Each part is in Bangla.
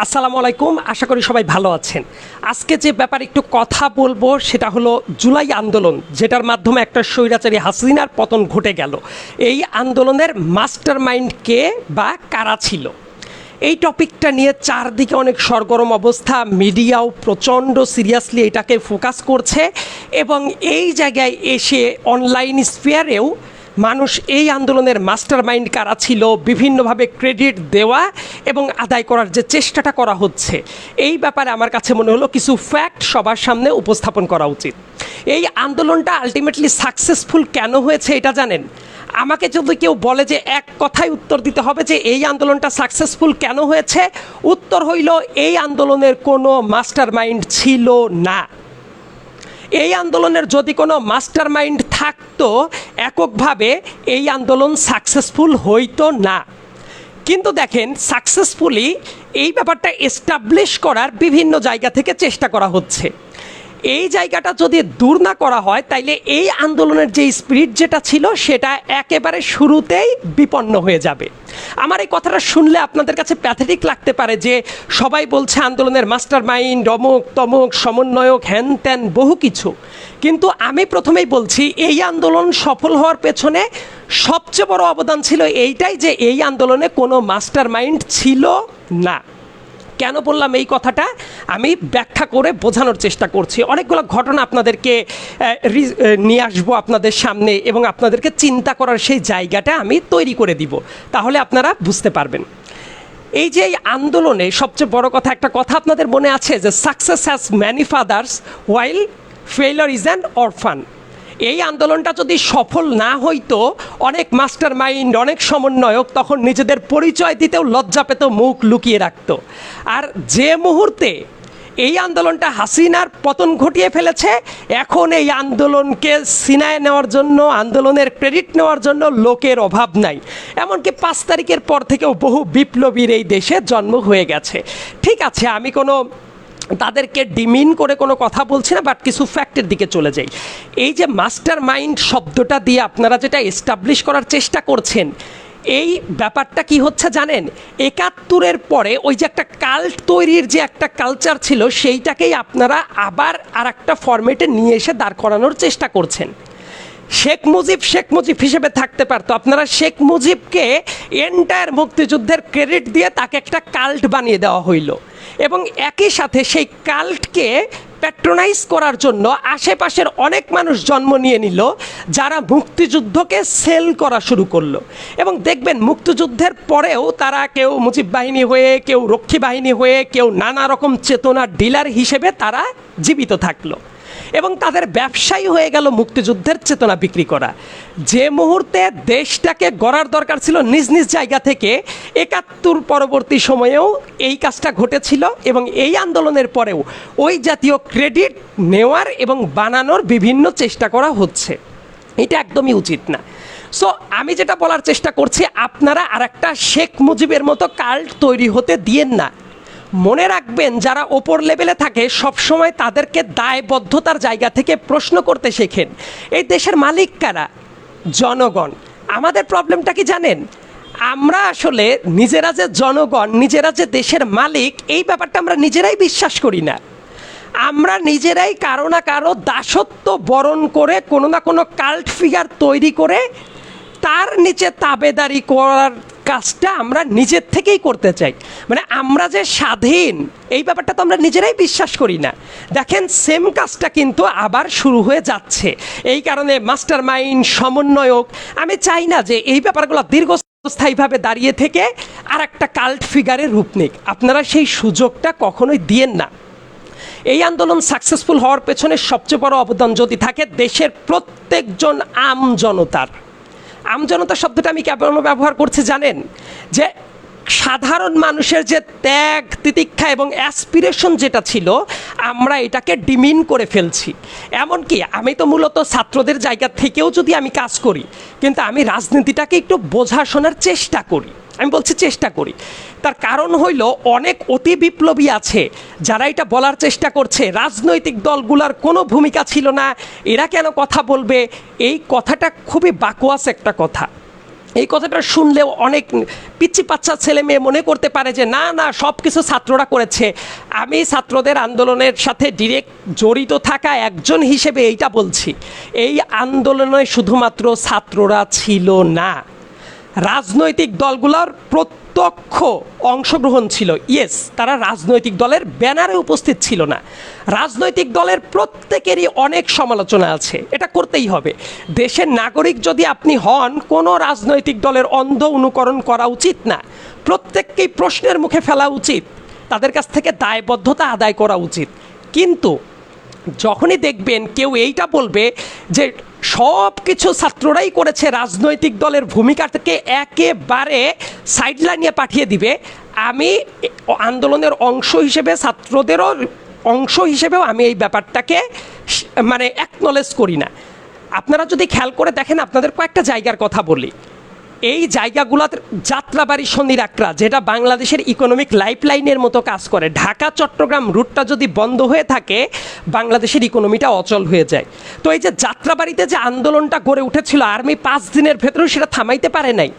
আসসালামু আলাইকুম, আশা করি সবাই ভালো আছেন। আজকে যে ব্যাপারে একটু কথা বলব সেটা হলো জুলাই আন্দোলন, যেটার মাধ্যমে একটা স্বৈরাচারী হাসিনার পতন ঘটে গেল। এই আন্দোলনের মাস্টার মাইন্ড কে বা কারা ছিল? এই টপিকটা নিয়ে চারদিকে অনেক সরগরম অবস্থা, মিডিয়াও প্রচণ্ড সিরিয়াসলি এটাকে ফোকাস করছে এবং এই জায়গায় এসে অনলাইন স্পেয়ারেও মানুষ এই আন্দোলনের মাস্টার মাইন্ড কারা ছিল, বিভিন্নভাবে ক্রেডিট দেওয়া এবং আদায় করার যে চেষ্টাটা করা হচ্ছে, এই ব্যাপারে আমার কাছে মনে হলো কিছু ফ্যাক্ট সবার সামনে উপস্থাপন করা উচিত। এই আন্দোলনটা আলটিমেটলি সাকসেসফুল কেন হয়েছে এটা জানেন? আমাকে যদি কেউ বলে যে এক কথায় উত্তর দিতে হবে যে এই আন্দোলনটা সাকসেসফুল কেন হয়েছে, উত্তর হইল এই আন্দোলনের কোনো মাস্টার মাইন্ড ছিল না। এই আন্দোলনের যদি কোনো মাস্টার মাইন্ড থাকতো, এককভাবে এই আন্দোলন সাকসেসফুল হইতো না। কিন্তু দেখেন, সাকসেসফুলি এই ব্যাপারটা এস্টাবলিশ করার বিভিন্ন জায়গা থেকে চেষ্টা করা হচ্ছে। এই জায়গাটা যদি দূর না করা হয়, তাইলে এই আন্দোলনের যে স্পিরিট যেটা ছিল, সেটা একেবারে শুরুতেই বিপন্ন হয়ে যাবে। আমার এই কথাটা শুনলে আপনাদের কাছে প্যাথেটিক লাগতে পারে যে সবাই বলছে আন্দোলনের মাস্টার মাইন্ড অমুক, তমুক, সমন্বয়ক হ্যান ত্যান, বহু কিছু। কিন্তু আমি প্রথমেই বলছি, এই আন্দোলন সফল হওয়ার পেছনে সবচেয়ে বড় অবদান ছিল এইটাই যে এই আন্দোলনে কোনো মাস্টার মাইন্ড ছিল না। কেন বললাম এই কথাটা? আমি ব্যাখ্যা করে বোঝানোর চেষ্টা করছি। অনেকগুলো ঘটনা আপনাদেরকে নিয়ে আসব আপনাদের সামনে এবং আপনাদেরকে চিন্তা করার সেই জায়গাটা আমি তৈরি করে দিব। তাহলে আপনারা বুঝতে পারবেন। এই যে এই আন্দোলনে সবচেয়ে বড় কথা, একটা কথা আপনাদের মনে আছে যে success has many fathers while failure is an orphan এই আন্দোলনটা যদি সফল না হইতো, অনেক মাস্টার মাইন্ড অনেক সমন্বয়ক তখন নিজেদের পরিচয় দিতেও লজ্জা পেত, মুখ লুকিয়ে রাখত। আর যে মুহূর্তে এই আন্দোলনটা হাসিনার পতন ঘটিয়ে ফেলেছে, এখন এই আন্দোলনকে সিনায় নেওয়ার জন্য, আন্দোলনের ক্রেডিট নেওয়ার জন্য লোকের অভাব নাই। এমনকি পাঁচ তারিখের পর থেকেও বহু বিপ্লবীর এই দেশে জন্ম হয়ে গেছে। ঠিক আছে, আমি কোনো তাদেরকে ডিমিন করে কোনো কথা বলছি না বাট কিছু ফ্যাক্টের দিকে চলে যাই। এই যে মাস্টার মাইন্ড শব্দটা দিয়ে আপনারা যেটা এস্টাবলিশ করার চেষ্টা করছেন, এই ব্যাপারটা কি হচ্ছে জানেন? একাত্তরের পরে ওই যে একটা কাল্ট তৈরির যে একটা কালচার ছিল, সেইটাকেই আপনারা আবার আর একটা ফরম্যাটে নিয়ে এসে দাঁড় করানোর চেষ্টা করছেন। শেখ মুজিব শেখ মুজিব হিসেবে থাকতে পারতো। আপনারা শেখ মুজিবকে এন্টায়ার মুক্তিযুদ্ধের ক্রেডিট দিয়ে তাকে একটা কাল্ট বানিয়ে দেওয়া হইল। এবং একই সাথে সেই কাল্টকে প্যাট্রোনাইজ করার জন্য আশেপাশের অনেক মানুষ জন্ম নিয়ে নিল, যারা মুক্তিযুদ্ধকে সেল করা শুরু করল। এবং দেখবেন, মুক্তিযুদ্ধের পরেও তারা কেউ মুজিব বাহিনী হয়ে, কেউ রক্ষী বাহিনী হয়ে, কেউ নানা রকম চেতনার ডিলার হিসেবে তারা জীবিত থাকল। এবং তাদের ব্যবসায়ী হয়ে গেল মুক্তিযুদ্ধের চেতনা বিক্রি করা। যে মুহূর্তে দেশটাকে গড়ার দরকার ছিল নিজ নিজ জায়গা থেকে, একাত্তর পরবর্তী সময়েও এই কাজটা ঘটেছিল এবং এই আন্দোলনের পরেও ওই জাতীয় ক্রেডিট নেওয়ার এবং বানানোর বিভিন্ন চেষ্টা করা হচ্ছে। এটা একদমই উচিত না। সো আমি যেটা বলার চেষ্টা করছি, আপনারা আর একটা শেখ মুজিবের মতো কাল্ট তৈরি হতে দিয়েন না। মনে রাখবেন, যারা ওপর লেভেলে থাকে, সবসময় তাদেরকে দায়বদ্ধতার জায়গা থেকে প্রশ্ন করতে শেখেন। এই দেশের মালিক কারা? জনগণ। আমাদের প্রবলেমটা কি জানেন? আমরা আসলে নিজেরা যে জনগণ, নিজেরা যে দেশের মালিক, এই ব্যাপারটা আমরা নিজেরাই বিশ্বাস করি না। আমরা নিজেরাই কারও না কারও দাসত্ব বরণ করে কোনো না কোনো কাল্ট ফিগার তৈরি করে, তার নিচে তাবেদারি করার কাজটা আমরা নিজের থেকেই করতে চাই। মানে আমরা যে স্বাধীন, এই ব্যাপারটা তো আমরা নিজেরাই বিশ্বাস করি না। দেখেন সেম কাজটা কিন্তু আবার শুরু হয়ে যাচ্ছে। এই কারণে মাস্টার মাইন্ড সমন্বয়ক, আমি চাই না যে এই ব্যাপারগুলো দীর্ঘস্থায়ীভাবে দাঁড়িয়ে থেকে আর একটা কাল্ট ফিগারের রূপ নিক। আপনারা সেই সুযোগটা কখনোই দিয়েন না। এই আন্দোলন সাকসেসফুল হওয়ার পেছনে সবচেয়ে বড় অবদান যদি থাকে, দেশের প্রত্যেকজন আম জনতার। আমজনতা শব্দটা আমি কেমন ব্যবহার করছি জানেন? যে সাধারণ মানুষের যে ত্যাগ, তিতিক্ষা এবং অ্যাসপিরেশন যেটা ছিল, আমরা এটাকে ডিমিন করে ফেলছি। এমনকি আমি তো মূলত ছাত্রদের জায়গা থেকেও যদি আমি কাজ করি, কিন্তু আমি রাজনীতিটাকে একটু বোঝা শোনার চেষ্টা করি। আমি বলছি চেষ্টা করি। তার কারণ হইল অনেক অতি বিপ্লবী আছে, যারা এটা বলার চেষ্টা করছে, রাজনৈতিক দলগুলার কোনো ভূমিকা ছিল না, এরা কেন কথা বলবে? এই কথাটা খুবই বাকোয়াস একটা কথা। এই কথাটা শুনলেও অনেক পিচ্ছি পাচ্ছা ছেলে মেয়ে মনে করতে পারে যে, না না সব কিছু ছাত্ররা করেছে। আমি ছাত্রদের আন্দোলনের সাথে ডিরেক্ট জড়িত থাকা একজন হিসেবে এইটা বলছি। এই আন্দোলনে শুধুমাত্র ছাত্ররা ছিল না। রাজনৈতিক দলগুলোর প্রত্যক্ষ অংশগ্রহণ ছিল। ইয়েস তারা রাজনৈতিক দলের ব্যানারে উপস্থিত ছিল না। রাজনৈতিক দলের প্রত্যেকেরই অনেক সমালোচনা আছে। এটা করতেই হবে। দেশের নাগরিক যদি আপনি হন, কোনো রাজনৈতিক দলের অন্ধ অনুকরণ করা উচিত না। প্রত্যেককেই প্রশ্নের মুখে ফেলা উচিত। তাদের কাছ থেকে দায়বদ্ধতা আদায় করা উচিত। কিন্তু যখনই দেখবেন কেউ এইটা বলবে যে সব কিছু ছাত্ররাই করেছে, রাজনৈতিক দলের ভূমিকা থেকে একেবারে সাইডলাইনে পাঠিয়ে দিবে। আমি আন্দোলনের অংশ হিসেবে, ছাত্রদেরও অংশ হিসেবেও আমি এই ব্যাপারটাকে মানে অ্যাকনলেজ করি না। আপনারা যদি খেয়াল করে দেখেন, আপনাদের কয়েকটা জায়গার কথা বলি। এই জায়গাগুলোতে যাত্রাবাড়ি সন্ধিরাকরা, যেটা বাংলাদেশের ইকোনমিক লাইফলাইনের মতো কাজ করে। ঢাকা, চট্টগ্রাম রুটটা যদি বন্ধ হয়ে থাকে, বাংলাদেশের ইকোনমিটা অচল হয়ে যায়। তো এই যে যাত্রাবাড়িতে যে আন্দোলনটা গড়ে উঠেছিল, আর্মি পাঁচ দিনের ভেতরেও সেটা থামাইতে পারে নাই।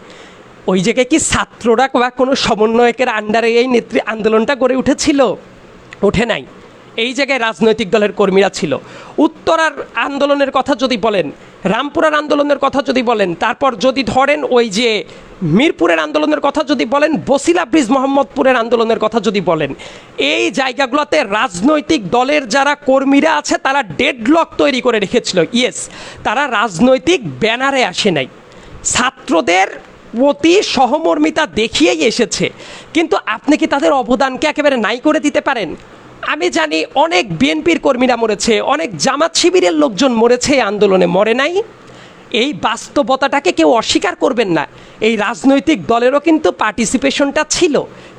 ওই জায়গায় কি ছাত্ররা বা কোনো সমন্বয়কের আন্ডারে এই নেত্রী আন্দোলনটা গড়ে উঠেছিল? ওঠে নাই। এই জায়গায় রাজনৈতিক দলের কর্মীরা ছিল। উত্তরার আন্দোলনের কথা যদি বলেন, রামপুরার আন্দোলনের কথা যদি বলেন, তারপর যদি ধরেন ওই যে মিরপুরের আন্দোলনের কথা যদি বলেন, বসিলা ব্রিজ মোহাম্মদপুরের আন্দোলনের কথা যদি বলেন, এই জায়গাগুলোতে রাজনৈতিক দলের যারা কর্মীরা আছে, তারা ডেডলক তৈরি করে রেখেছিল। ইয়েস, তারা রাজনৈতিক ব্যানারে আসে নাই। ছাত্রদের প্রতি সহমর্মিতা দেখিয়েই এসেছে। কিন্তু আপনি কি তাদের অবদানকে একেবারে নাই করে দিতে পারেন? আমি জানি অনেক বিএনপির কর্মীরা মরেছে, অনেক জামাত শিবিরের লোকজন মরেছে আন্দোলনে মরে নাই। এই বাস্তবতাটাকে কেউ অস্বীকার করবেন না। এই রাজনৈতিক দলেরও কিন্তু পার্টিসিপেশনটা ছিল।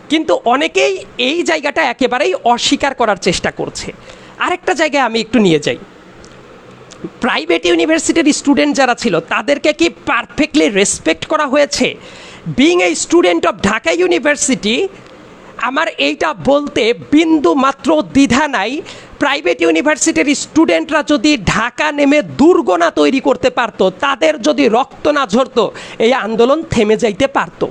কিন্তু অনেকেই এই জায়গাটা একেবারেই অস্বীকার করার চেষ্টা করছে। আরেকটা জায়গায় আমি একটু নিয়ে যাই। প্রাইভেট ইউনিভার্সিটির স্টুডেন্ট যারা ছিল, তাদেরকে কি পারফেক্টলি রেসপেক্ট করা হয়েছে? Being a student of Dhaka university আমার এইটা বলতে বিন্দু মাত্র দ্বিধা নাই। প্রাইভেট ইউনিভার্সিটির স্টুডেন্টরা যদি ঢাকা নেমে দুর্গনা তৈরি করতে পারত, তাদের যদি রক্ত না ঝরত, এই আন্দোলন থেমে যাইতে পারত।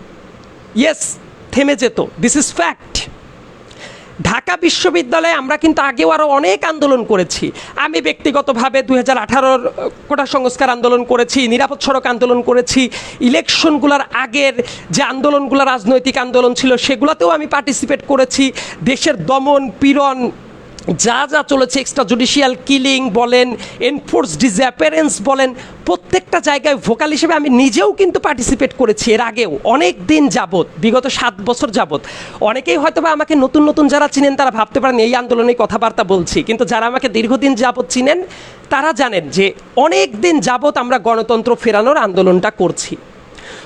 ইয়েস থেমে যেত। দিস ইজ ফ্যাক্ট ঢাকা বিশ্ববিদ্যালয়ে আমরা কিন্তু আগেও আরও অনেক আন্দোলন করেছি। আমি ব্যক্তিগতভাবে দু হাজার আঠারোর কোটা সংস্কার আন্দোলন করেছি, নিরাপদ সড়ক আন্দোলন করেছি, ইলেকশনগুলোর আগের যে আন্দোলনগুলো, রাজনৈতিক আন্দোলন ছিল, সেগুলোতেও আমি পার্টিসিপেট করেছি। দেশের দমন পীড়ন যা যা চলেছে এক্সট্রা জুডিশিয়াল কিলিং বলেন এনফোর্স ডিসঅ্যাপারেন্স বলেন, প্রত্যেকটা জায়গায় ভোকাল হিসেবে আমি নিজেও কিন্তু পার্টিসিপেট করেছি এর আগেও, অনেক দিন যাবত বিগত সাত বছর যাবত অনেকেই হয়তো বা আমাকে নতুন নতুন যারা চিনেন তারা ভাবতে পারেন এই আন্দোলনে কথাবার্তা বলছি, কিন্তু যারা আমাকে দীর্ঘদিন যাবত চিনেন, তারা জানেন যে অনেক দিন যাবত আমরা গণতন্ত্র ফেরানোর আন্দোলনটা করছি।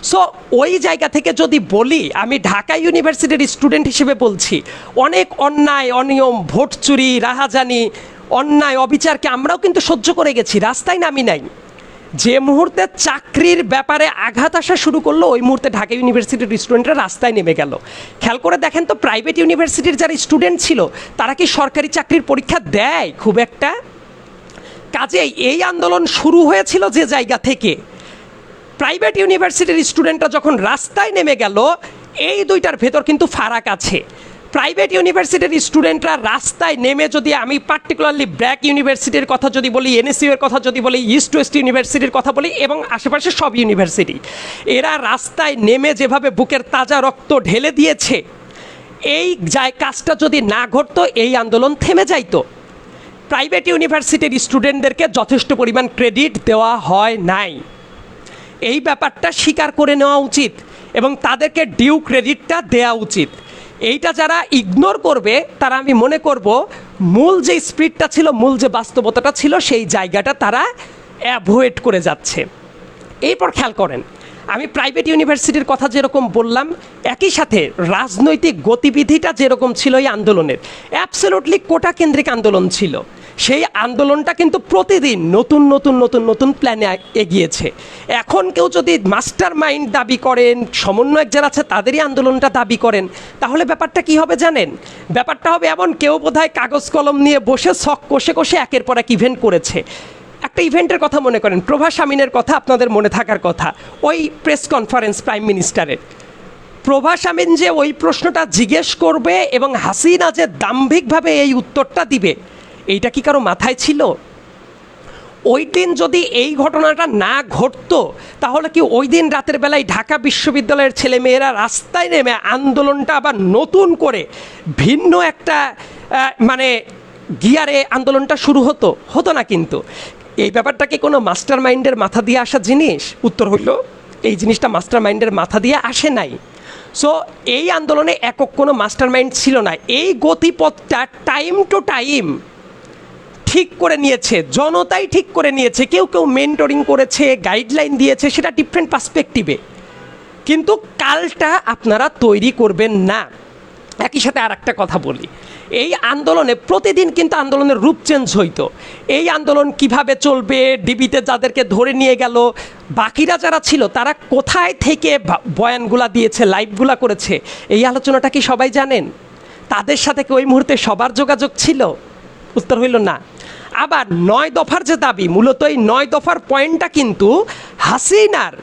সো ওই জায়গা থেকে যদি বলি, আমি ঢাকা ইউনিভার্সিটির স্টুডেন্ট হিসেবে বলছি, অনেক অন্যায়, অনিয়ম, ভোট চুরি, রাহাজানি, অন্যায়, অবিচারকে আমরাও কিন্তু সহ্য করে গেছি, রাস্তায় নামি নাই। যে মুহূর্তে চাকরির ব্যাপারে আঘাত আসা শুরু করল, ওই মুহূর্তে ঢাকা ইউনিভার্সিটির স্টুডেন্টরা রাস্তায় নেমে গেল। খেয়াল করে দেখেন তো প্রাইভেট ইউনিভার্সিটির যারা স্টুডেন্ট ছিল, তারা কি সরকারি চাকরির পরীক্ষা দেয়? খুব একটা। কাজেই এই আন্দোলন শুরু হয়েছিল যে জায়গা থেকে। প্রাইভেট ইউনিভার্সিটির স্টুডেন্টরা যখন রাস্তায় নেমে গেল, এই দুইটার ভেতর কিন্তু ফারাক আছে। প্রাইভেট ইউনিভার্সিটির স্টুডেন্টরা রাস্তায় নেমে যদি আমি পার্টিকুলারলি ব্র্যাক ইউনিভার্সিটির কথা যদি বলি, এনএসইউ এর কথা যদি বলি, ইস্ট ওয়েস্ট ইউনিভার্সিটির কথা বলি এবং আশেপাশে সব ইউনিভার্সিটি, এরা রাস্তায় নেমে যেভাবে বুকের তাজা রক্ত ঢেলে দিয়েছে, এই যায় কাজটা যদি না ঘটতো, এই আন্দোলন থেমে যাইতো। প্রাইভেট ইউনিভার্সিটির স্টুডেন্টদেরকে যথেষ্ট পরিমাণ ক্রেডিট দেওয়া হয় নাই। এই ব্যাপারটা স্বীকার করে নেওয়া উচিত এবং তাদেরকে ডিউ ক্রেডিটটা দেওয়া উচিত। এইটা যারা ইগনোর করবে, তারা আমি মনে করব মূল যে স্পিরিটটা ছিল, মূল যে বাস্তবতাটা ছিল, সেই জায়গাটা তারা অ্যাভয়েড করে যাচ্ছে। এরপর খেয়াল করেন, আমি প্রাইভেট ইউনিভার্সিটির কথা যেরকম বললাম, একই সাথে রাজনৈতিক গতিবিধিটা যেরকম ছিল এই আন্দোলনের অ্যাবসোলুটলি কোটা কেন্দ্রিক আন্দোলন ছিল। সেই আন্দোলনটা কিন্তু প্রতিদিন নতুন নতুন নতুন নতুন প্ল্যানে এগিয়েছে। এখন কেউ যদি মাস্টার মাইন্ড দাবি করেন, সমন্বয়ক যারা আছে তাদেরই আন্দোলনটা দাবি করেন, তাহলে ব্যাপারটা কি হবে জানেন? ব্যাপারটা হবে এমন, কেউ বোধহয় কাগজ কলম নিয়ে বসে শখ কষে কষে একের পর এক ইভেন্ট করেছে। একটা ইভেন্টের কথা মনে করেন, প্রভাস আমিনের কথা আপনাদের মনে থাকার কথা। ওই প্রেস কনফারেন্স প্রাইম মিনিস্টারের প্রভাস আমিন যে ওই প্রশ্নটা জিজ্ঞেস করবে এবং হাসিনা যে দাম্ভিকভাবে এই উত্তরটা দিবে এইটা কি কারও মাথায় ছিল? ওই দিন যদি এই ঘটনাটা না ঘটতো, তাহলে কি ওই দিন রাতের বেলায় ঢাকা বিশ্ববিদ্যালয়ের ছেলেমেয়েরা রাস্তায় নেমে আন্দোলনটা আবার নতুন করে ভিন্ন একটা মানে গিয়ারে আন্দোলনটা শুরু হতো? হতো না কিন্তু। এই ব্যাপারটা কি কোনো মাস্টার মাইন্ডের মাথা দিয়ে আসা জিনিস? উত্তর হইল, এই জিনিসটা মাস্টার মাইন্ডের মাথা দিয়ে আসে নাই। সো এই আন্দোলনে একক কোনো মাস্টার মাইন্ড ছিল না। এই গতিপথটা টাইম টু টাইম ঠিক করে নিয়েছে, জনতাই ঠিক করে নিয়েছে, কেউ কেউ মেন্টরিং করেছে গাইডলাইন দিয়েছে, সেটা ডিফারেন্ট পার্সপেক্টিভে কিন্তু কালটা আপনারা তৈরি করবেন না। একই সাথে আর একটা কথা বলি। এই আন্দোলনে প্রতিদিন কিন্তু আন্দোলনের রূপ চেঞ্জ হইতো। এই আন্দোলন কীভাবে চলবে, ডিবিতে যাদেরকে ধরে নিয়ে গেল, বাকিরা যারা ছিল, তারা কোথায় থেকে বয়ানগুলা দিয়েছে লাইভগুলা করেছে, এই আলোচনাটা কি সবাই জানেন? তাদের সাথে কি ওই মুহূর্তে সবার যোগাযোগ ছিল? উত্তর হইল না। আবার নয় দফার যে দাবি, মূলত এই নয় দফার পয়েন্টটা কিন্তু হাসিনার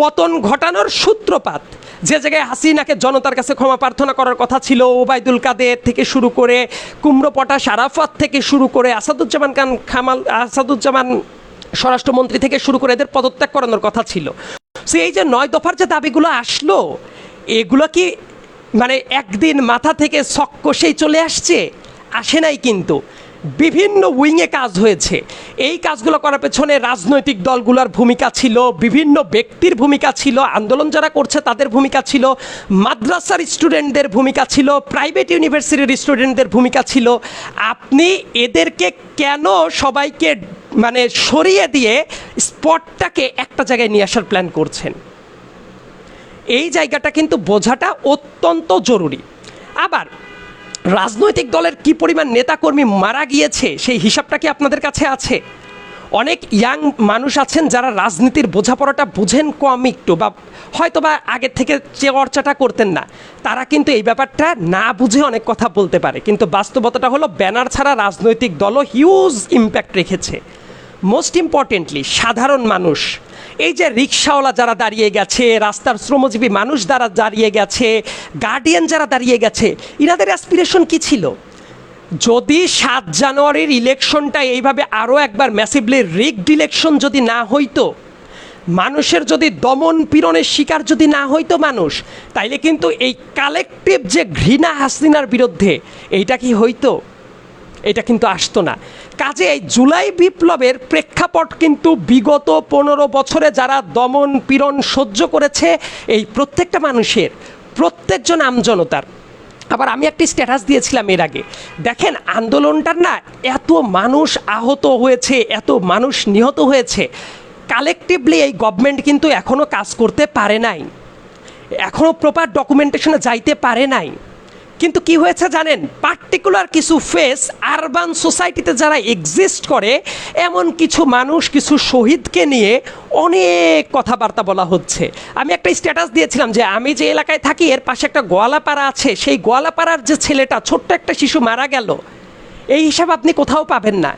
পতন ঘটানোর সূত্রপাত। যে জায়গায় হাসিনাকে জনতার কাছে ক্ষমা প্রার্থনা করার কথা ছিল, ওবায়দুল কাদের থেকে শুরু করে কুমড়োপটা সারাফাত থেকে শুরু করে আসাদুজ্জামান খান খামাল, আসাদুজ্জামান স্বরাষ্ট্রমন্ত্রী থেকে শুরু করে এদের পদত্যাগ করানোর কথা ছিল। সে এই যে নয় দফার যে দাবিগুলো আসলো, এগুলো কি মানে একদিন মাথা থেকে সক কষেই চলে আসছে? আসে নাই কিন্তু। বিভিন্ন উইংয়ে কাজ হয়েছে। এই কাজগুলো করার পেছনে রাজনৈতিক দলগুলোর ভূমিকা ছিল, বিভিন্ন ব্যক্তির ভূমিকা ছিল, আন্দোলন যারা করছে তাদের ভূমিকা ছিল, মাদ্রাসার স্টুডেন্টদের ভূমিকা ছিল প্রাইভেট ইউনিভার্সিটির স্টুডেন্টদের ভূমিকা ছিল। আপনি এদেরকে কেন সবাইকে মানে সরিয়ে দিয়ে স্পটটাকে একটা জায়গায় নিয়ে আসার প্ল্যান করছেন? এই জায়গাটা কিন্তু বোঝাটা অত্যন্ত জরুরি। আবার রাজনৈতিক দলের কি পরিমাণ নেতাকর্মী মারা গিয়েছে, সেই হিসাবটা কি আপনাদের কাছে আছে? অনেক ইয়াং মানুষ আছেন যারা রাজনীতির বোঝাপড়াটা বুঝেন কম একটু বা হয়তো বা আগের থেকে চর্চাটা করতেন না, তারা কিন্তু এই ব্যাপারটা না বুঝে অনেক কথা বলতে পারে। কিন্তু বাস্তবতাটা হলো, ব্যানার ছাড়া রাজনৈতিক দলও হিউজ ইম্প্যাক্ট রেখেছে। মোস্ট ইম্পর্টেন্টলি সাধারণ মানুষ এই যে রিক্সাওয়ালা যারা দাঁড়িয়ে গেছে, রাস্তার শ্রমজীবী মানুষ যারা দাঁড়িয়ে গেছে গার্ডিয়ান যারা দাঁড়িয়ে গেছে ইনাদের অ্যাসপিরেশন কি ছিল? যদি সাত জানুয়ারির ইলেকশনটা এইভাবে আরও একবার ম্যাসিভলি রিগড ইলেকশন যদি না হইতো, মানুষের যদি দমন পীড়নের শিকার যদি না হইতো মানুষ, তাইলে কিন্তু এই কালেকটিভ যে ঘৃণা হাসিনার বিরুদ্ধে, এইটা কি হইতো? এটা কিন্তু আসতো না। কাজে এই জুলাই বিপ্লবের প্রেক্ষাপট কিন্তু বিগত পনেরো বছরে যারা দমন পীড়ন সহ্য করেছে, এই প্রত্যেকটা মানুষের, প্রত্যেকজন আমজনতার আবার আমি একটি স্ট্যাটাস দিয়েছিলাম এর আগে। দেখেন, আন্দোলনটার না এত মানুষ আহত হয়েছে, এত মানুষ নিহত হয়েছে। কালেকটিভলি এই গভর্নমেন্ট কিন্তু এখনও কাজ করতে পারে নাই। এখনও প্রপার ডকুমেন্টেশনে যাইতে পারে নাই। কিন্তু কি হয়েছে জানেন? পার্টিকুলার কিছু ফেস আরবান সোসাইটিতে যারা এক্সিস্ট করে, এমন কিছু মানুষ, কিছু শহীদকে নিয়ে অনেক কথাবার্তা বলা হচ্ছে। আমি একটা স্ট্যাটাস দিয়েছিলাম যে আমি যে এলাকায় থাকি, এর পাশে একটা গোয়ালাপাড়া আছে। সেই গোয়ালাপাড়ার যে ছেলেটা, ছোট্ট একটা শিশু মারা গেল। এই হিসাব আপনি কোথাও পাবেন না।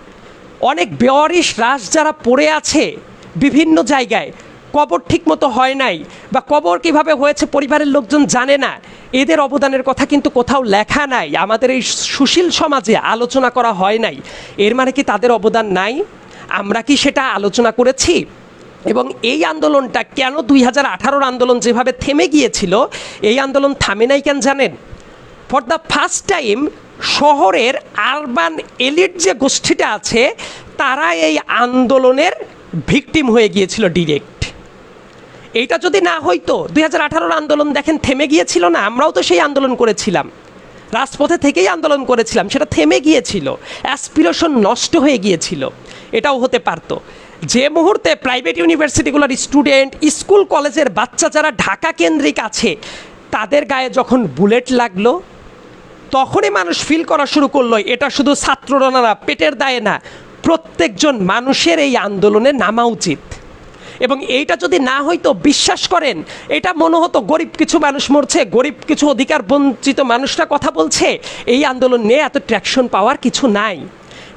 অনেক বেওয়ারিশ রাস যারা পড়ে আছে বিভিন্ন জায়গায় কবর ঠিক মতো হয় নাই বা কবর কীভাবে হয়েছে পরিবারের লোকজন জানে না, এদের অবদানের কথা কিন্তু কোথাও লেখা নাই। আমাদের এই সুশীল সমাজে আলোচনা করা হয় নাই। এর মানে কি তাদের অবদান নাই? আমরা কি সেটা আলোচনা করেছি? এবং এই আন্দোলনটা কেন দুই হাজার আঠারোর আন্দোলন যেভাবে থেমে গিয়েছিল, এই আন্দোলন থামে নাই কেন জানেন? ফর দ্য ফার্স্ট টাইম শহরের আরবান এলিট যে গোষ্ঠীটা আছে, তারা এই আন্দোলনের ভিকটিম হয়ে গিয়েছিল ডিরেক্ট এইটা যদি না হইতো, দুই হাজার আঠারোর আন্দোলন দেখেন, থেমে গিয়েছিল না? আমরাও তো সেই আন্দোলন করেছিলাম। রাজপথে থেকেই আন্দোলন করেছিলাম, সেটা থেমে গিয়েছিল। অ্যাসপিরেশন নষ্ট হয়ে গিয়েছিল। এটাও হতে পারতো। যে মুহূর্তে প্রাইভেট ইউনিভার্সিটিগুলোর স্টুডেন্ট স্কুল কলেজের বাচ্চা যারা ঢাকা কেন্দ্রিক আছে, তাদের গায়ে যখন বুলেট লাগল, তখনই মানুষ ফিল করা শুরু করল, এটা শুধু ছাত্ররা পেটের দায়ে না। প্রত্যেকজন মানুষের এই আন্দোলনে নামা উচিত। এবং এইটা যদি না হইতো, বিশ্বাস করেন, এটা মনে হতো গরিব কিছু মানুষ মরছে, গরিব কিছু অধিকার বঞ্চিত মানুষরা কথা বলছে। এই আন্দোলন নিয়ে এত ট্র্যাকশন পাওয়ার কিছু নাই।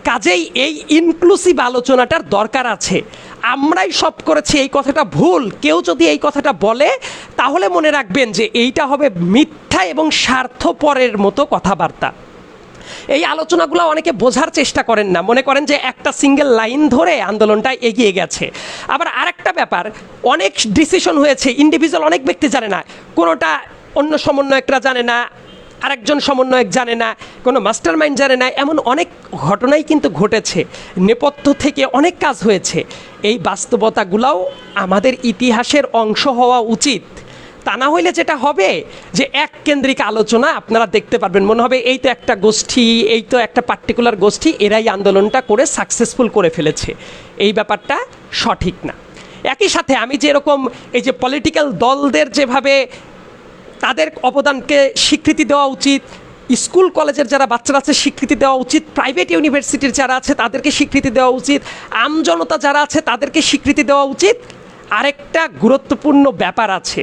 কাজেই এই ইনক্লুসিভ আলোচনাটার দরকার আছে। আমরাই সব করেছি, এই কথাটা ভুল। কেউ যদি এই কথাটা বলে, তাহলে মনে রাখবেন যে এইটা হবে মিথ্যা এবং স্বার্থপরের মতো কথাবার্তা। এই আলোচনাগুলো অনেকে বোঝার চেষ্টা করেন না। মনে করেন যে একটা সিঙ্গেল লাইন ধরে আন্দোলনটা এগিয়ে গেছে। আবার আরেকটা ব্যাপার, অনেক ডিসিশন হয়েছে ইন্ডিভিজুয়াল অনেক ব্যক্তি জানে না। কোনোটা অন্য সমন্বয়করা জানে না, আরেকজন সমন্বয়ক জানে না, কোনো মাস্টার মাইন্ড জানে না, এমন অনেক ঘটনাই কিন্তু ঘটেছে। নেপথ্য থেকে অনেক কাজ হয়েছে। এই বাস্তবতাগুলোও আমাদের ইতিহাসের অংশ হওয়া উচিত। তা না হইলে যেটা হবে যে এক কেন্দ্রিক আলোচনা আপনারা দেখতে পারবেন। মনে হবে এই তো একটা গোষ্ঠী, এই তো একটা পার্টিকুলার গোষ্ঠী, এরাই আন্দোলনটা করে সাকসেসফুল করে ফেলেছে। এই ব্যাপারটা সঠিক না। একই সাথে আমি যেরকম এই যে পলিটিক্যাল দলদের যেভাবে তাদের অবদানকে স্বীকৃতি দেওয়া উচিত, স্কুল কলেজের যারা বাচ্চারা আছে স্বীকৃতি দেওয়া উচিত প্রাইভেট ইউনিভার্সিটির যারা আছে তাদেরকে স্বীকৃতি দেওয়া উচিত, আমজনতা যারা আছে তাদেরকে স্বীকৃতি দেওয়া উচিত। আরেকটা গুরুত্বপূর্ণ ব্যাপার আছে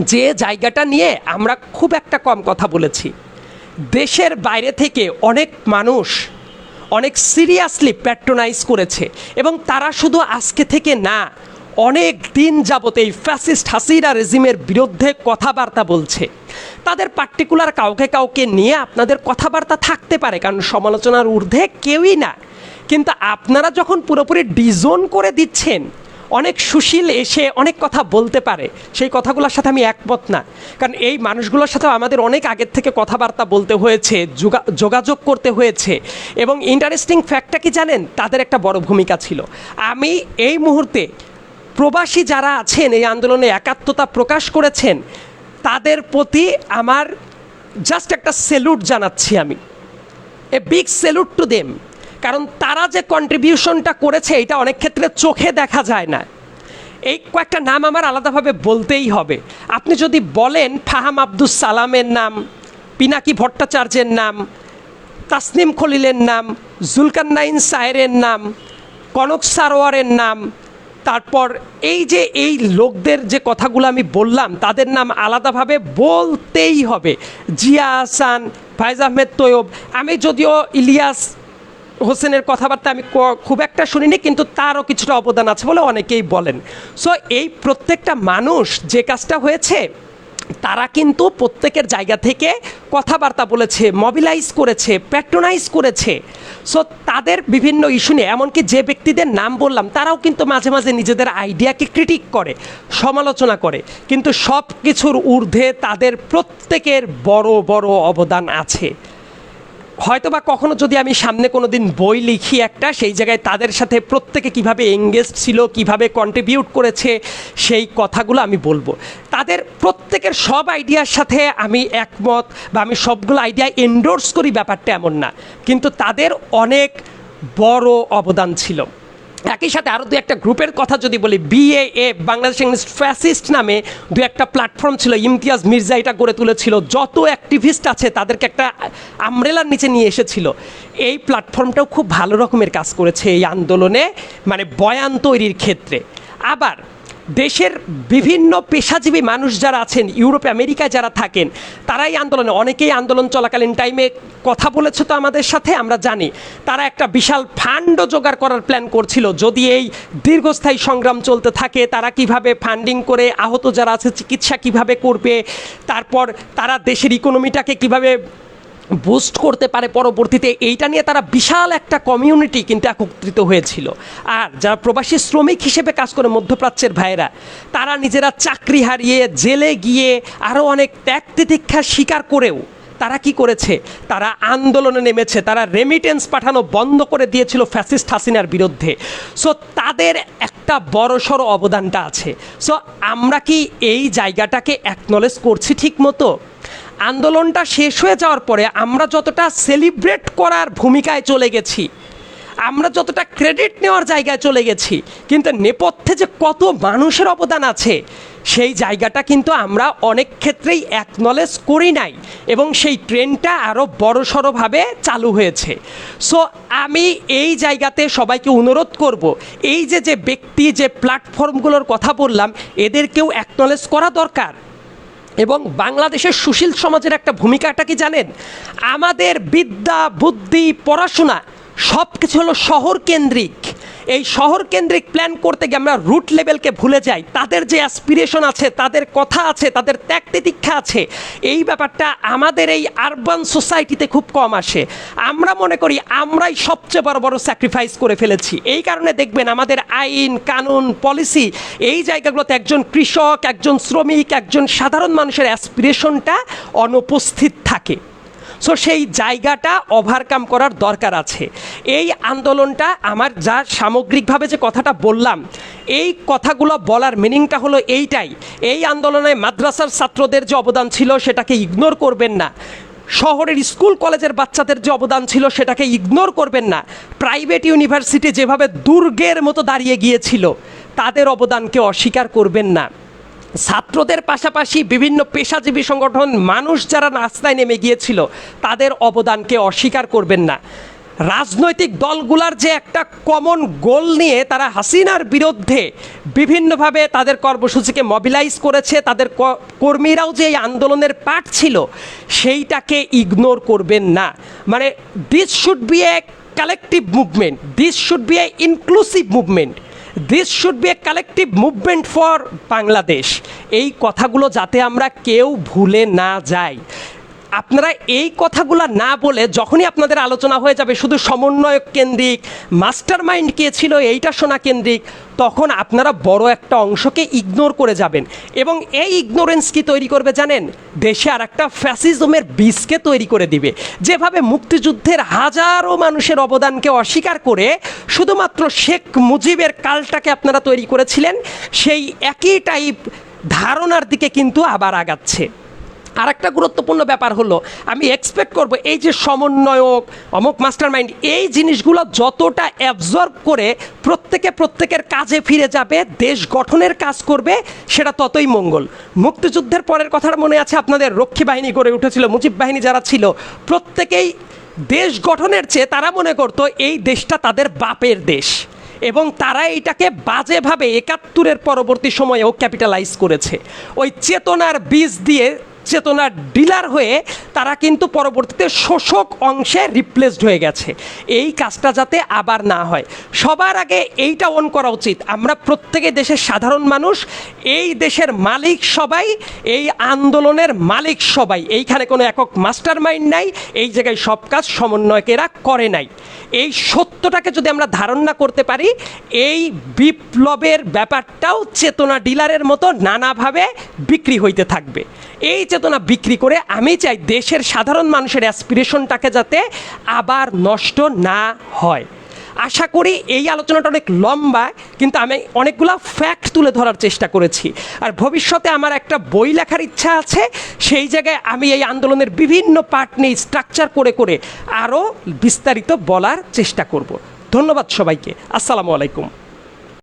যে জায়গাটা নিয়ে আমরা খুব একটা কম কথা বলেছি। দেশের বাইরে থেকে অনেক মানুষ অনেক সিরিয়াসলি প্যাট্রোনাইজ করেছে এবং তারা শুধু আজকে থেকে না, অনেক দিন যাবত এই ফ্যাসিস্ট হাসিরা রেজিমের বিরুদ্ধে কথাবার্তা বলছে। তাদের পার্টিকুলার কাউকে কাউকে নিয়ে আপনাদের কথাবার্তা থাকতে পারে, কারণ সমালোচনার ঊর্ধ্বে কেউই না। কিন্তু আপনারা যখন পুরোপুরি ডিজোন করে দিচ্ছেন অনেক সুশীল এসে অনেক কথা বলতে পারে। সেই কথাগুলোর সাথে আমি একমত না। কারণ এই মানুষগুলোর সাথে আমাদের অনেক আগের থেকে কথাবার্তা বলতে হয়েছে, যোগা- যোগাযোগ করতে হয়েছে এবং ইন্টারেস্টিং ফ্যাক্টটা কি জানেন? তাদের একটা বড় ভূমিকা ছিল। আমি এই মুহূর্তে প্রবাসী যারা আছেন, এই আন্দোলনে একাত্মতা প্রকাশ করেছেন, তাদের প্রতি আমার জাস্ট একটা সেলুট জানাচ্ছি আমি। A big salute to them কারণ তারা যে কন্ট্রিবিউশনটা করেছে, এটা অনেক ক্ষেত্রে চোখে দেখা যায় না। এই কয়েকটা নাম আমার আলাদাভাবে বলতেই হবে। আপনি যদি বলেন ফাহাম আব্দুস সালামের নাম, পিনাকি ভট্টাচার্যের নাম, তাসনিম খলিলের নাম, জুলকান্নাইন সায়েরের নাম, কনক সারোয়ারের নাম, তারপর এই যে এই লোকদের যে কথাগুলো আমি বললাম, তাদের নাম আলাদাভাবে বলতেই হবে। জিয়া আহসান ফাইজ আহমেদ তৈয়ব, আমি যদিও ইলিয়াস হোসেনের কথাবার্তা আমি খুব একটা শুনিনি, কিন্তু তারও কিছুটা অবদান আছে বলে অনেকেই বলেন। সো এই প্রত্যেকটা মানুষ যে কাজটা হয়েছে, তারা কিন্তু প্রত্যেকের জায়গা থেকে কথাবার্তা বলেছে মবিলাইজ করেছে প্যাট্রোনাইজ করেছে। সো তাদের বিভিন্ন ইস্যু নিয়ে, এমনকি যে ব্যক্তিদের নাম বললাম, তারাও কিন্তু মাঝে মাঝে নিজেদের আইডিয়াকে ক্রিটিক করে, সমালোচনা করে। কিন্তু সব কিছুর ঊর্ধ্বে তাদের প্রত্যেকের বড় বড় অবদান আছে। হয়তো বা কখনো যদি আমি সামনে কোনো দিন বই লিখি একটা, সেই জায়গায় তাদের সাথে প্রত্যেকে কীভাবে এঙ্গেজ ছিল, কীভাবে কন্ট্রিবিউট করেছে, সেই কথাগুলো আমি বলব। তাদের প্রত্যেকের সব আইডিয়ার সাথে আমি একমত বা আমি সবগুলো আইডিয়া এন্ডোর্স করি ব্যাপারটা এমন না। কিন্তু তাদের অনেক বড় অবদান ছিল। একই সাথে আরও দু একটা গ্রুপের কথা যদি বলি বিএএ বাংলাদেশ ফ্যাসিস্ট নামে দু একটা প্ল্যাটফর্ম ছিল, ইমতিয়াজ মির্জা এটা গড়ে তুলেছিল। যত অ্যাক্টিভিস্ট আছে, তাদেরকে একটা আমরেলার নিচে নিয়ে এসেছিল। এই প্ল্যাটফর্মটাও খুব ভালো রকমের কাজ করেছে এই আন্দোলনে মানে বয়ান তৈরির ক্ষেত্রে। আবার দেশের বিভিন্ন পেশাজীবী মানুষ যারা আছেন, ইউরোপে, আমেরিকায় যারা থাকেন, তারাই আন্দোলনে, অনেকেই আন্দোলন চলাকালীন টাইমে কথা বলেছে তো আমাদের সাথে, আমরা জানি। তারা একটা বিশাল ফান্ডও জোগাড় করার প্ল্যান করছিল। যদি এই দীর্ঘস্থায়ী সংগ্রাম চলতে থাকে, তারা কীভাবে ফান্ডিং করে, আহত যারা আছে, চিকিৎসা কীভাবে করবে, তারপর তারা দেশের ইকোনমিটাকে কীভাবে বুস্ট করতে পারে পরবর্তীতে, এইটা নিয়ে তারা বিশাল একটা কমিউনিটি কিন্তু একত্রিত হয়েছিল। আর যারা প্রবাসী শ্রমিক হিসেবে কাজ করে, মধ্যপ্রাচ্যের ভাইয়েরা, তারা নিজেরা চাকরি হারিয়ে জেলে গিয়ে আরও অনেক ত্যাগ তিতিক্ষা স্বীকার করেও তারা কি করেছে? তারা আন্দোলনে নেমেছে, তারা রেমিটেন্স পাঠানো বন্ধ করে দিয়েছিল ফ্যাসিস্ট হাসিনার বিরুদ্ধে। সো তাদের একটা বড়সড় অবদানটা আছে। সো আমরা কি এই জায়গাটাকে অ্যাকনলেজ করছি ঠিক মতো আন্দোলনটা শেষ হয়ে যাওয়ার পরে আমরা যতটা সেলিব্রেট করার ভূমিকায় চলে গেছি, আমরা যতটা ক্রেডিট নেওয়ার জায়গায় চলে গেছি, কিন্তু নেপথ্যে যে কত মানুষের অবদান আছে, সেই জায়গাটা কিন্তু আমরা অনেক ক্ষেত্রেই অ্যাকনলেজ করি নাই এবং সেই ট্রেনটা আরও বড়সড়ভাবে চালু হয়েছে। সো আমি এই জায়গাতে সবাইকে অনুরোধ করব, এই যে যে ব্যক্তি, যে প্ল্যাটফর্মগুলোর কথা বললাম, এদেরকেও অ্যাকনলেজ করা দরকার। এবং বাংলাদেশের সুশীল সমাজের একটা ভূমিকাটা কি জানেন? আমাদের বিদ্যা, বুদ্ধি, পড়াশোনা সব কিছু হলো শহর কেন্দ্রিক। এই শহর কেন্দ্রিক প্ল্যান করতে গিয়ে আমরা রুট লেভেলকে ভুলে যাই। তাদের যে অ্যাসপিরেশন আছে, তাদের কথা আছে, তাদের ত্যাগ তিতিক্ষা আছে, এই ব্যাপারটা আমাদের এই আরবান সোসাইটিতে খুব কম আসে। আমরা মনে করি আমরাই সবচেয়ে বড় বড় স্যাক্রিফাইস করে ফেলেছি। এই কারণে দেখবেন আমাদের আইন, কানুন পলিসি এই জায়গাগুলোতে একজন কৃষক, একজন শ্রমিক, একজন সাধারণ মানুষের অ্যাসপিরেশনটা অনুপস্থিত থাকে। সো সেই জায়গাটা ওভারকাম করার দরকার আছে। এই আন্দোলনটা আমার যা সামগ্রিকভাবে যে কথাটা বললাম, এই কথাগুলো বলার মিনিংটা হলো এইটাই। এই আন্দোলনে মাদ্রাসার ছাত্রদের যে অবদান ছিল, সেটাকে ইগনোর করবেন না। শহরের স্কুল কলেজের বাচ্চাদের যে অবদান ছিল, সেটাকে ইগনোর করবেন না। প্রাইভেট ইউনিভার্সিটি যেভাবে দুর্গের মতো দাঁড়িয়ে গিয়েছিল, তাদের অবদানকে অস্বীকার করবেন না। ছাত্রদের পাশাপাশি বিভিন্ন পেশাজীবী সংগঠন, মানুষ যারা রাস্তায় নেমে গিয়েছিল, তাদের অবদানকে অস্বীকার করবেন না। রাজনৈতিক দলগুলার যে একটা কমন গোল নিয়ে তারা হাসিনার বিরুদ্ধে বিভিন্নভাবে তাদের কর্মসূচিকে মবিলাইজ করেছে, তাদের কর্মীরাও যে এই আন্দোলনের পার্ট ছিল, সেইটাকে ইগনোর করবেন না। মানে this should be a collective movement this should be a inclusive movement this should be a collective movement for Bangladesh এই কথাগুলো যাতে আমরা কেউ ভুলে না যাই। আপনারা এই কথাগুলো না বলে যখনই আপনাদের আলোচনা হয়ে যাবে শুধু সমন্বয়ক কেন্দ্রিক মাস্টার মাইন্ড কে ছিল এইটা শোনা কেন্দ্রিক, তখন আপনারা বড় একটা অংশকে ইগনোর করে যাবেন। এবং এই ইগনোরেন্স কি তৈরি করবে জানেন? দেশে আর একটা ফ্যাসিজমের বীজকে তৈরি করে দিবে। যেভাবে মুক্তিযুদ্ধের হাজারো মানুষের অবদানকে অস্বীকার করে শুধুমাত্র শেখ মুজিবের কালটাকে আপনারা তৈরি করেছিলেন, সেই একই টাইপ ধারণার দিকে কিন্তু আবার আগাচ্ছে। আর একটা গুরুত্বপূর্ণ ব্যাপার হলো, আমি এক্সপেক্ট করব এই যে সমন্বয়ক, অমুক মাস্টার মাইন্ড এই জিনিসগুলো যতটা অ্যাবজর্ব করে প্রত্যেকে প্রত্যেকের কাজে ফিরে যাবে, দেশ গঠনের কাজ করবে, সেটা ততই মঙ্গল। মুক্তিযুদ্ধের পরের কথাটা মনে আছে আপনাদের? রক্ষী বাহিনী গড়ে উঠেছিল, মুজিব বাহিনী যারা ছিল, প্রত্যেকেই দেশ গঠনের চেয়ে তারা মনে করতো এই দেশটা তাদের বাপের দেশ। এবং তারা এটাকে বাজেভাবে একাত্তরের পরবর্তী সময়েও ক্যাপিটালাইজ করেছে। ওই চেতনার বীজ দিয়ে চেতনার ডিলার হয়ে তারা কিন্তু পরবর্তীতে শোষক অংশে রিপ্লেসড হয়ে গেছে। এই কাজটা যাতে আবার না হয়। সবার আগে এইটা অন করা উচিত। আমরা প্রত্যেকে দেশের সাধারণ মানুষ, এই দেশের মালিক সবাই, এই আন্দোলনের মালিক সবাই। এইখানে কোনো একক মাস্টার মাইন্ড নাই, এই জায়গায় সব কাজ সমন্বয়কেরা করে নাই। এই সত্যটাকে যদি আমরা ধারণ না করতে পারি, এই বিপ্লবের ব্যাপারটাও চেতনা ডিলারের মতো নানাভাবে বিক্রি হইতে থাকবে। এই চেতনা বিক্রি করে আমি চাই দেশের সাধারণ মানুষের অ্যাসপিরেশনটাকে যাতে আবার নষ্ট না হয়। আশা করি এই আলোচনাটা অনেক লম্বা, কিন্তু আমি অনেকগুলো ফ্যাক্ট তুলে ধরার চেষ্টা করেছি। আর ভবিষ্যতে আমার একটা বই লেখার ইচ্ছা আছে, সেই জায়গায় আমি এই আন্দোলনের বিভিন্ন পার্ট নিয়ে স্ট্রাকচার করে করে আরও বিস্তারিত বলার চেষ্টা করব। ধন্যবাদ সবাইকে। আসসালামু আলাইকুম।